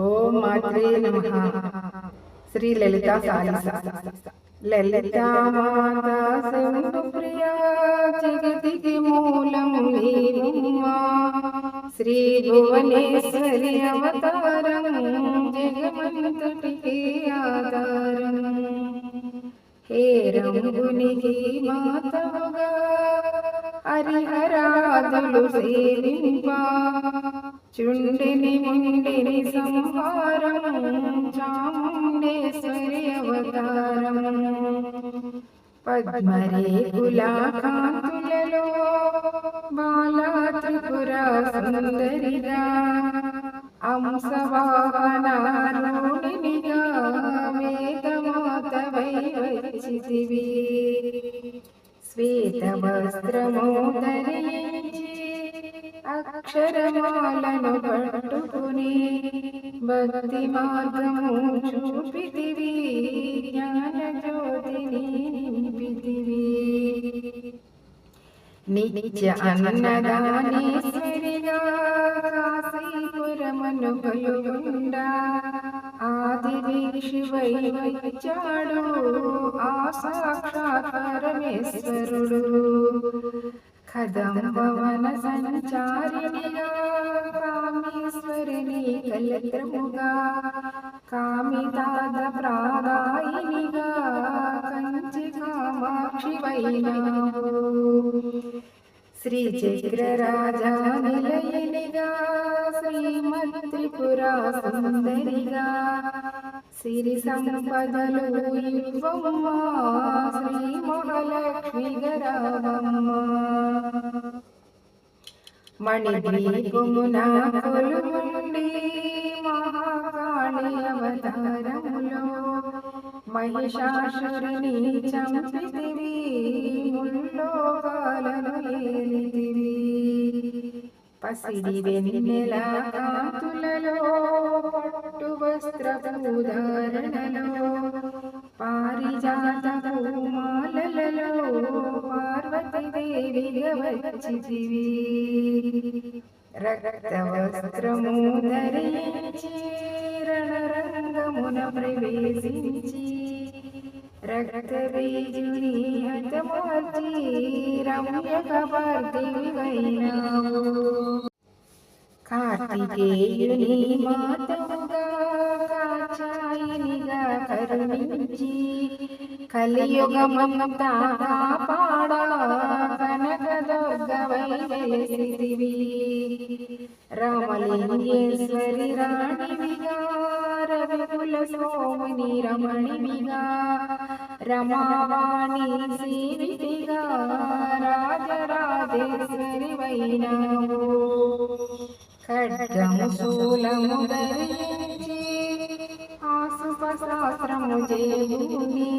ఓం మాత్రే నమ శ్రీ లలిత సాలిస లలితా మాతా శంభుప్రియా జగతికి మూలం నీవుమా శ్రీ భువనేశ్వరి అవతారం జగమంతటికి ఆధారం హే రంగునికి మాతవుగా హరిహరాదులు సేవింపా ചുണ്ടിനി സംഹാരം ചാമുണ്ടേശ്വരി അവതാരം പത്മരേ കുലാകാന്തുലോ ബാലാത്രിപുര സുന്ദരിത അംസവാഹനാരോണിനിക అక్షరమాలను పట్టుకుని భక్తి మార్గము చూపితివి జ్ఞాన జ్యోతిని నింపితివి నిత్య అన్నదానేశ్వరిగా కాశీపురమను కొలుగుండా ఆది శివై వచ్చాడు ఆ సాక్షాత్ పరమేశ్వరుడు కదంబవన సంచారిణిగా కామేశ్వరిని కలత్రముగా కామితాద ప్రాగాయినిగా కంచి కామాక్షి వైనా శ్రీ చక్రరాజా నిలయనిగా శ్రీమద్ త్రిపురా సుందరిగా సిరి సంపదలు ఇవ్వమ్మా శ్రీ మహాలక్ష్మి గరావమ్మ మణిద్వీపమున కొలువుండి మహాకాళి అవతారములో మహిషాసురుని చంపితివి పసిడి వెన్నెల కాంతులలో పట్టు వస్త్రపూధారణలో పారిజాత పూమాలలో పార్వతీదేవిగా వచ్చితివి రక్త వస్త్రము ధరించి రణరంగమున ప్రవేశించి కార్తికేయుని మాతవుగా కాచాయినిగా కరుణించి కలియుగమంతా పాడా కనకదుర్గవై వెలిసిదివి రామలింగేశ్వరి రాణివిగా రవికుల సోముని రమణివిగా రమావాణి సేవితిగా రాజరాజేశ్వరి ఖడ్గము శూలము ధరించి ఆసుపశాస్త్రము చేయుని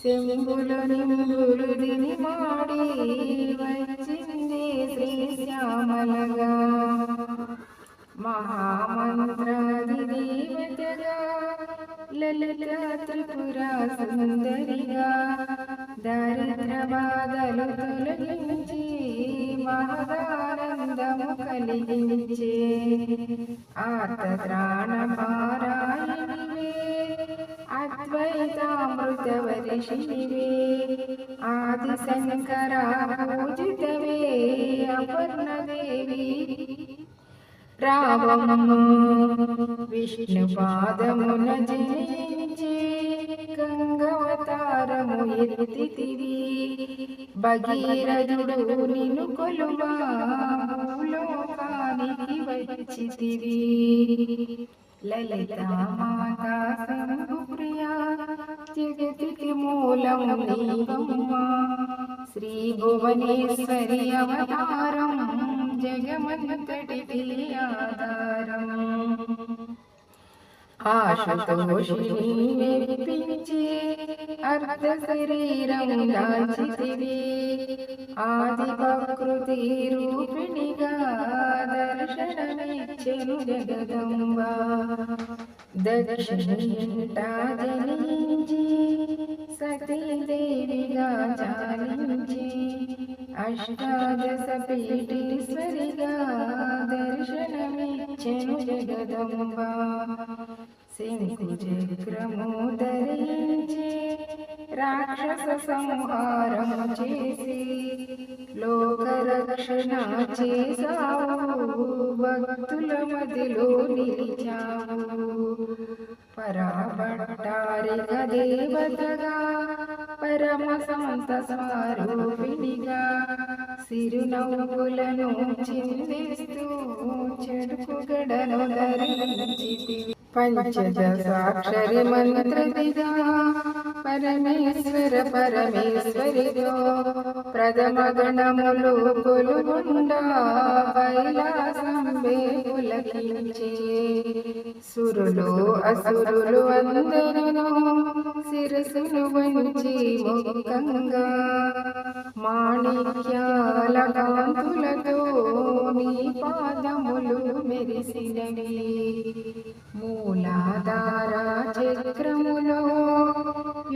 శంభులు నిందులు దిని మాడి వచ్చింది శ్రీ శ్యామలగా. మహామంత్ర దేవతగా లలిత త్రిపుర సుందరిగా దారిద్ర బాధలు తొలగించి మహదానందము కలిగించే ఆర్తత్రాణ పారాయణివే అద్వైతామృత వర్షిణివే ఆది శంకర పూజితవే అపర్ణదేవి రావమ్మ విష్ణు పాదమున జయించి గంగవతారము ఎత్తితివి భగీరథుడు నిన్ను కొలువా భూలోకానికి వచ్చితివి లలిత మాతా శంభుప్రియా జగతికి మూలం నీవమ్మా శ్రీ భువనేశ్వరి అవతారం జగమంతటికి ఆధారం ఆశుతోషిని మెప్పించి అర్ధ శరీరం దాచితివి ఆది ప్రకృతి రూపిణిగా దర్శనమిచ్చెను జగదంబ దక్షిణింట జనించి సతీదేవిగా చాలించి అష్టాదశ పీఠీశ్వరిగా దర్శనమిచ్చెను జగదంబ శంకు చక్రము ధరించి రాక్షస సంహారం చేసి లోకరక్షణ చేసావు భక్తుల మదిలో నిలిచావు పరాపట్టారిక దేవతగా పరమ సంత స్వరూపిణిగా సిరునవ్వులను చిందిస్తూ చెడుకు గడను ధరించితివి పంచదశాక్షరి మంత్రదిగా పరమేశ్వర పరమేశ్వరిగా ప్రథమ గణములు కొలుగుండా కైలాసంబే పులకించే సురులు అసురులు అందరూ శిరసులు వంచి మొక్కంగా మాణిక్యాల కాంతులతో నీ పాదములు మెరిసినవి. మూలాధార చక్రములో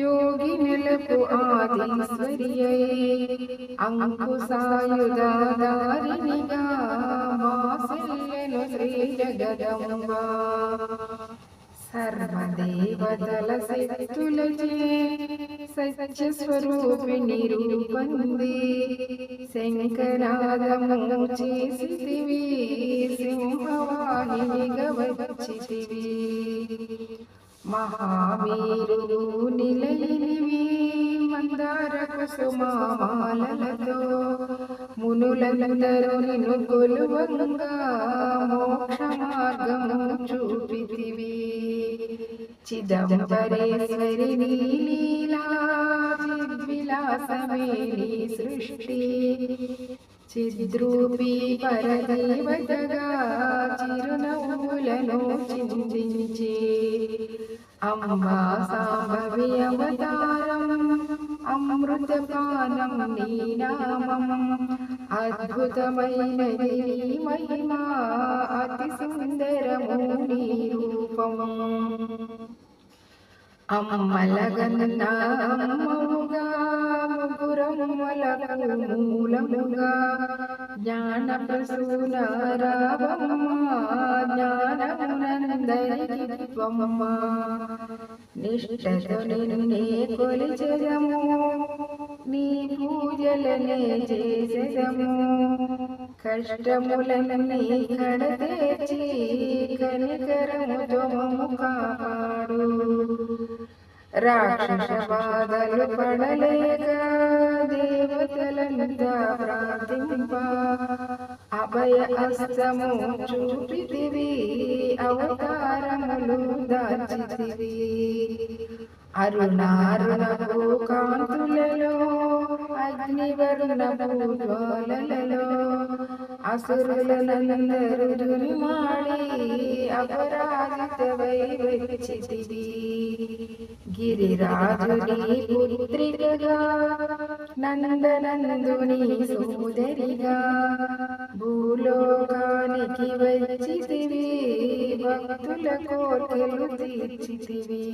యోగి నెలకు ఆదిశ్వరి అంకుశాయుధారినిగా మాసెల్లెను శ్రీ జగదంబా సర్వదేవతల శక్తులచే సత్య స్వరూపిణి రూపంది శంకరాదము చేసివి సింహవాహినిగా వచ్చితివి. మహావీరు నిలయనివి మందార కుసుమాలతో మునులందరూ నిన్ను కొలువంగా మోక్ష మార్గము చూపితివి. చిదంబరేశ్వరి నీలీలా చిద్విలాసమే నీ సృష్టి. చిద్రూపి పరదేవతగా చిరునవ్వులను చింతించే अम्बा साम्भव्यवतारम् अमृतपानं नीनामम्। अद्भुतमैन देवी महिमा अतिसुन्दरमूर्तिरूपम् अम्मलगन्नामौगा मधुरं मलकूलमुगा నీ రూపము అమ్మలగన్నా అమ్మవుగా నిన్నే కొలిచెదము. నీ పూజలనే చేసెదము. కష్టములన్నీ కడతేర్చి కనికరముతో మమ్ము కాపాడు. రాక్షస బాధలు పడలేక దేవతలంతా ప్రార్థింప అభయ అస్తము చూపితివి అవతారములు దాచితివి అరుణారుణపు కాంతులలో అగ్నివరుణపు జ్వాలలలో అసురులనందరుని మాడి అపరాజితవై వచ్చితివి గిరిరాజుని పుత్రికగా నందనందుని సోదరిగా. భూలోకానికి వచ్చితివి భక్తుల కోర్కెలు తీర్చితివి.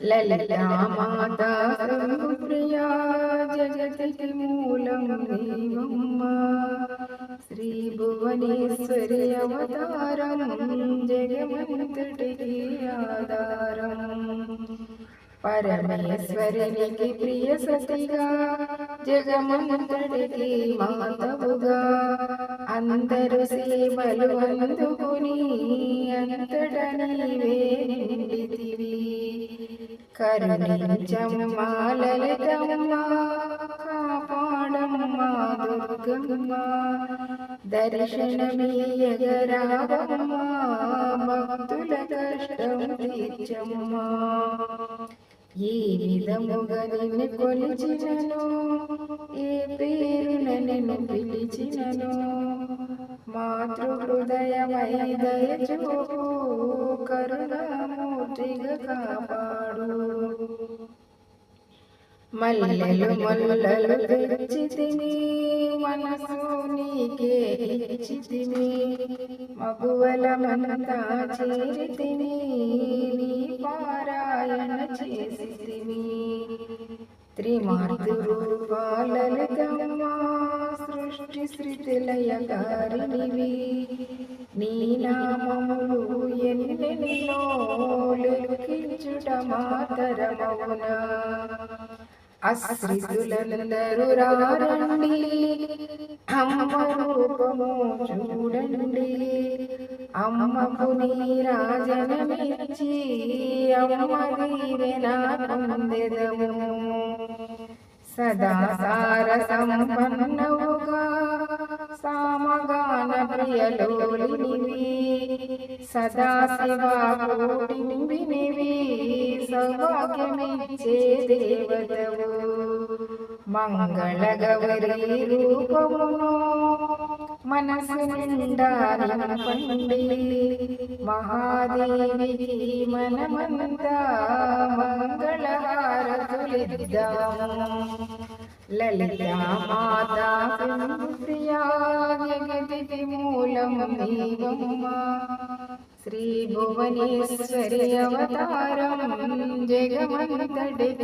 లలితా మాతా ప్రియా జగతికి మూలం నీవమ్మ. శ్రీ భువనేశ్వరి అవతారం జగమంతటికి ఆధారం పరమేశ్వరునికి ప్రియ సతిగా జగమంతటికి మాతవుగా అందరు సేవలు అందుకుని అంతట నీవే నిండితివి కరుణించమ్మా లలితమ్మ కాపాడమ్మ దుర్గమ్మ దర్శనమీయగరావమ్మ భక్తుల కష్టం తీర్చమ్మా ఏ విధముగా నిన్ను కొలిచినను ఏ పేరున నిన్ను పిలిచినను మాతృ హృదయమై దయచూపు కరుణామూర్తిగా కాపాడు మల్లెలు మల్లలు తెచ్చితిని మనసు నీకే ఇచ్చితిని మగువల మనంతా చేరితిని నీ పారాయణ చేసితిని. త్రిమాతృపాలలితమ్మా సృష్టి స్థితి లయకారిణివి నీ నామములు ఎన్నెన్నో లెక్కించుట మాతరమౌనా అశ్రితులందరూ రారండి అమ్మ రూపము చూడండి అమ్మకు నీ రాజనమిచ్చి అమ్మ దీవెన పొందెదము సదా సార సంపన్నవుగా సామగాన ప్రియలోలినివి సదా సౌభాగ్యమిచ్చే దేవతవు మంగళ గౌరీ రూపమును మనసు నిండా నింపండి మహాదేవికి మనమంతా మంగళహారతులిద్దాము లలితా మాతా ప్రియా జగతి మూలం దేవమ్మా ശ്രീഭുവനേശ്വരി അവതാരം ജഗമന്തടിയാധാരം